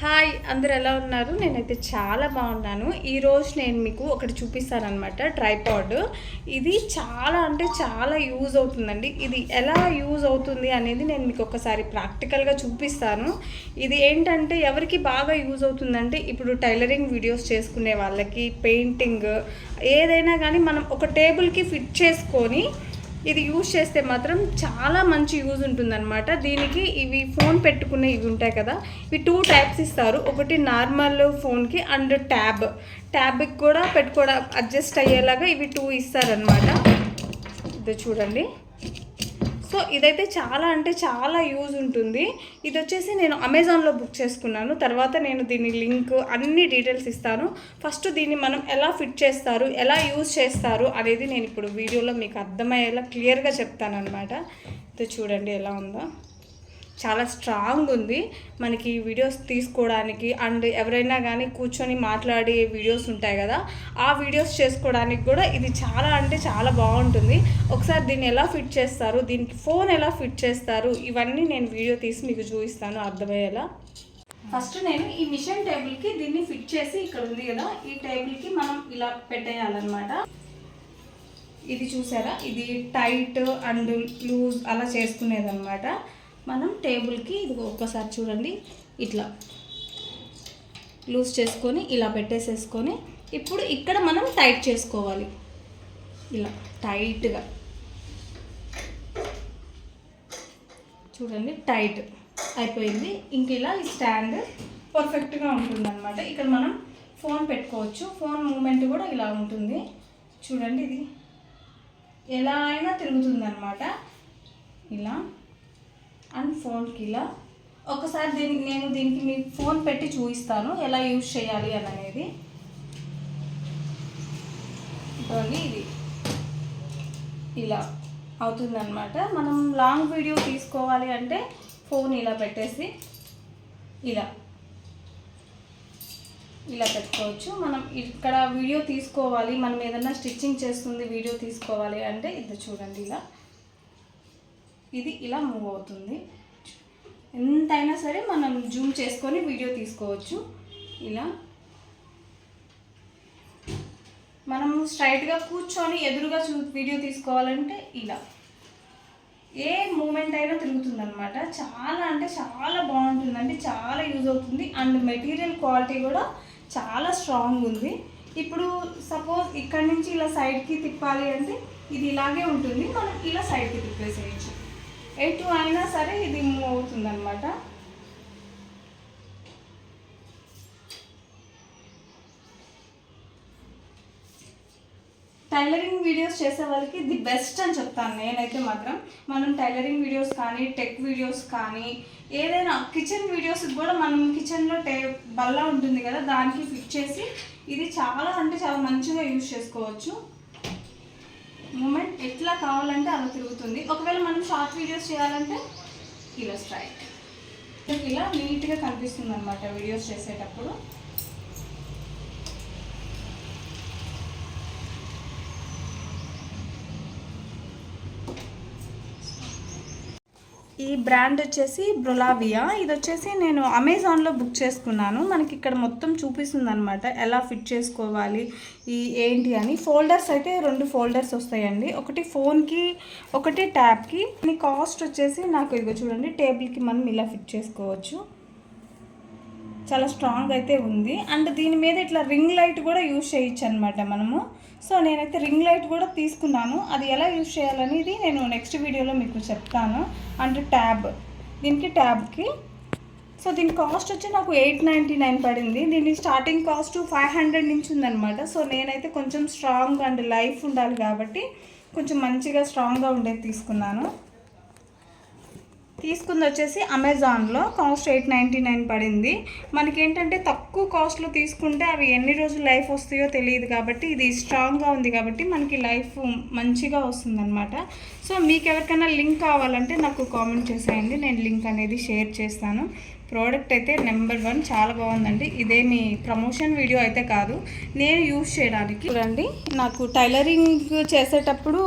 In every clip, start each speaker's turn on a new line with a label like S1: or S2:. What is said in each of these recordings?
S1: Hi అందరు ఎలా ఉన్నారు? నేనైతే చాలా బాగున్నాను. ఈరోజు నేను మీకు ఒకటి చూపిస్తానమాట ట్రైపాడ్. ఇది చాలా అంటే చాలా యూజ్ అవుతుందండి. ఇది ఎలా యూజ్ అవుతుంది అనేది నేను మీకు ఒకసారి ప్రాక్టికల్గా చూపిస్తాను. ఇది ఏంటంటే ఎవరికి బాగా యూజ్ అవుతుందంటే ఇప్పుడు టైలరింగ్ వీడియోస్ చేసుకునే వాళ్ళకి పెయింటింగ్ ఏదైనా కానీ మనం ఒక టేబుల్కి ఫిట్ చేసుకొని ఇది యూజ్ చేస్తే మాత్రం చాలా మంచి యూజ్ ఉంటుందన్నమాట. దీనికి ఇవి ఫోన్ పెట్టుకునే ఇవి ఉంటాయి కదా ఇవి టూ టైప్స్ ఇస్తారు. ఒకటి నార్మల్ ఫోన్కి అండ్ ట్యాబ్ ట్యాబ్కి కూడా పెట్టుకోవడం అడ్జస్ట్ అయ్యేలాగా ఇవి టూ ఇస్తారనమాట ఇది చూడండి. ఇదైతే చాలా అంటే చాలా యూజ్ ఉంటుంది. ఇది వచ్చేసి నేను అమెజాన్లో బుక్ చేసుకున్నాను. తర్వాత నేను దీని లింక్ అన్ని డీటెయిల్స్ ఇస్తాను. ఫస్ట్ దీన్ని మనం ఎలా ఫిట్ చేస్తారు ఎలా యూజ్ చేస్తారు అనేది నేను ఇప్పుడు వీడియోలో మీకు అర్థమయ్యేలా క్లియర్గా చెప్తాను అనమాట ఇది చూడండి ఎలా ఉందో. చాలా స్ట్రాంగ్ ఉంది. మనకి వీడియోస్ తీసుకోవడానికి అండ్ ఎవరైనా కానీ కూర్చొని మాట్లాడే వీడియోస్ ఉంటాయి కదా ఆ వీడియోస్ చేసుకోవడానికి కూడా ఇది చాలా అంటే చాలా బాగుంటుంది. ఒకసారి దీన్ని ఎలా ఫిట్ చేస్తారు దీనికి ఫోన్ ఎలా ఫిట్ చేస్తారు ఇవన్నీ నేను వీడియో తీసి మీకు చూపిస్తాను. అర్థమయ్యేలా? ఫస్ట్ నేను ఈ మిషన్ టేబుల్కి దీన్ని ఫిట్ చేసి ఇక్కడ ఉంది కదా ఈ టేబుల్కి మనం ఇలా పెట్టేయాలన్నమాట. ఇది చూసారా? ఇది టైట్ అండ్ లూజ్ అలా చేసుకునేది అనమాట మనం టేబుల్కి ఇది ఒక్కసారి చూడండి ఇట్లా లూజ్ చేసుకొని ఇలా పెట్టేసేసుకొని ఇప్పుడు ఇక్కడ మనం టైట్ చేసుకోవాలి. ఇలా టైట్గా. చూడండి టైట్ అయిపోయింది. ఇంక ఇలా ఈ స్టాండ్ పర్ఫెక్ట్గా ఉంటుందన్నమాట. ఇక్కడ మనం ఫోన్ పెట్టుకోవచ్చు. ఫోన్ మూమెంట్ కూడా ఇలా ఉంటుంది. చూడండి ఇది ఎలా అయినా తిరుగుతుందన్నమాట. ఇలా. అండ్ ఫోన్కి ఇలా. ఒకసారి దీనికి నేను దీనికి మీ ఫోన్ పెట్టి చూపిస్తాను ఎలా యూజ్ చేయాలి అని అనేది. ఇది ఇలా అవుతుందన్నమాట. మనం లాంగ్ వీడియో తీసుకోవాలి అంటే ఫోన్ ఇలా పెట్టేసి ఇలా. ఇలా పెట్టుకోవచ్చు. మనం ఇక్కడ వీడియో తీసుకోవాలి మనం ఏదైనా స్టిచ్చింగ్ చేస్తుంది వీడియో తీసుకోవాలి అంటే ఇది చూడండి ఇలా. ఇది ఇలా మూవ్ అవుతుంది. ఎంతైనా సరే మనం జూమ్ చేసుకొని వీడియో తీసుకోవచ్చు. ఇలా. మనం స్ట్రైట్గా కూర్చొని ఎదురుగా చూ వీడియో తీసుకోవాలంటే ఇలా. ఏ మూమెంట్ అయినా తిరుగుతుందనమాట చాలా అంటే చాలా బాగుంటుందండి చాలా యూజ్ అవుతుంది. అండ్ మెటీరియల్ క్వాలిటీ కూడా చాలా స్ట్రాంగ్ ఉంది. ఇప్పుడు సపోజ్ ఇక్కడ నుంచి ఇలా సైడ్కి తిప్పాలి అంటే ఇది ఇలాగే ఉంటుంది. మనం ఇలా సైడ్కి తిప్పేసేయచ్చు. ఎటు అయినా సరే ఇది మూవ్ అవుతుంది అనమాట టైలరింగ్ వీడియోస్ చేసే వాళ్ళకి ది బెస్ట్ అని చెప్తాను నేనైతే మాత్రం. మనం టైలరింగ్ వీడియోస్ కానీ టెక్ వీడియోస్ కానీ ఏదైనా కిచెన్ వీడియోస్ కూడా మనం కిచెన్లో టే బల్ల ఉంటుంది కదా దానికి ఫిట్ చేసి ఇది చాలా అంటే చాలా మంచిగా యూజ్ చేసుకోవచ్చు. మూమెంట్ ఎట్లా కావాలంటే అలా తిరుగుతుంది. ఒకవేళ మనం షార్ట్ వీడియోస్ చేయాలంటే ఇలా స్ట్రైట్ ఇలా నీట్గా కనిపిస్తుంది అనమాట వీడియోస్ చేసేటప్పుడు. ఈ బ్రాండ్ వచ్చేసి బ్రొలావియా. ఇది వచ్చేసి నేను అమెజాన్లో బుక్ చేసుకున్నాను. మనకి ఇక్కడ మొత్తం చూపిస్తుంది అనమాట ఎలా ఫిట్ చేసుకోవాలి ఈ ఏంటి అని. ఫోల్డర్స్ అయితే రెండు ఫోల్డర్స్ వస్తాయండి. ఒకటి ఫోన్కి ఒకటి ట్యాబ్కి దీని కాస్ట్ వచ్చేసి నాకు ఇదిగో చూడండి టేబుల్కి మనం ఇలా ఫిట్ చేసుకోవచ్చు. చాలా స్ట్రాంగ్ అయితే ఉంది. అండ్ దీని మీద ఇట్లా రింగ్ లైట్ కూడా యూజ్ చేయొచ్చు అనమాట మనము. సో నేనైతే రింగ్ లైట్ కూడా తీసుకున్నాను. అది ఎలా యూజ్ చేయాలనేది నేను నెక్స్ట్ వీడియోలో మీకు చెప్తాను. అంటే ట్యాబ్. దీనికి ట్యాబ్కి. సో దీని కాస్ట్ వచ్చి నాకు ఎయిట్ నైంటీ నైన్ పడింది. దీని స్టార్టింగ్ కాస్ట్ ఫైవ్ హండ్రెడ్ నుంచి ఉందన్నమాట. సో నేనైతే కొంచెం స్ట్రాంగ్ అండ్ లైఫ్ ఉండాలి కాబట్టి కొంచెం మంచిగా స్ట్రాంగ్గా ఉండేది తీసుకున్నాను. తీసుకుంది వచ్చేసి అమెజాన్లో. కాస్ట్ ఎయిట్ నైంటీ నైన్ పడింది. మనకి ఏంటంటే తక్కువ కాస్ట్లో తీసుకుంటే అవి ఎన్ని రోజులు లైఫ్ వస్తాయో తెలియదు కాబట్టి ఇది స్ట్రాంగ్గా ఉంది కాబట్టి మనకి లైఫ్ మంచిగా వస్తుందన్నమాట. సో మీకు ఎవరికైనా లింక్ కావాలంటే నాకు కామెంట్ చేసేయండి. నేను లింక్ అనేది షేర్ చేస్తాను. ప్రోడక్ట్ అయితే నెంబర్ వన్. చాలా బాగుందండి. ఇదేమి ప్రమోషన్ వీడియో అయితే కాదు. నేను యూజ్ చేయడానికి చూడండి. నాకు టైలరింగ్ చేసేటప్పుడు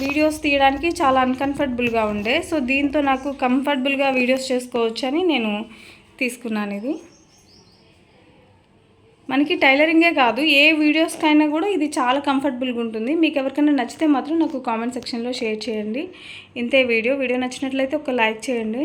S1: వీడియోస్ తీయడానికి చాలా అన్కంఫర్టబుల్గా ఉండే. సో దీంతో నాకు కంఫర్టబుల్గా వీడియోస్ చేసుకోవచ్చని నేను తీసుకున్నాను ఇది. మనకి టైలరింగే కాదు ఏ వీడియోస్కైనా కూడా ఇది చాలా కంఫర్టబుల్గా ఉంటుంది. మీకు ఎవరికైనా నచ్చితే మాత్రం నాకు కామెంట్ సెక్షన్లో షేర్ చేయండి. ఇంతే వీడియో. వీడియో నచ్చినట్లయితే ఒక లైక్ చేయండి.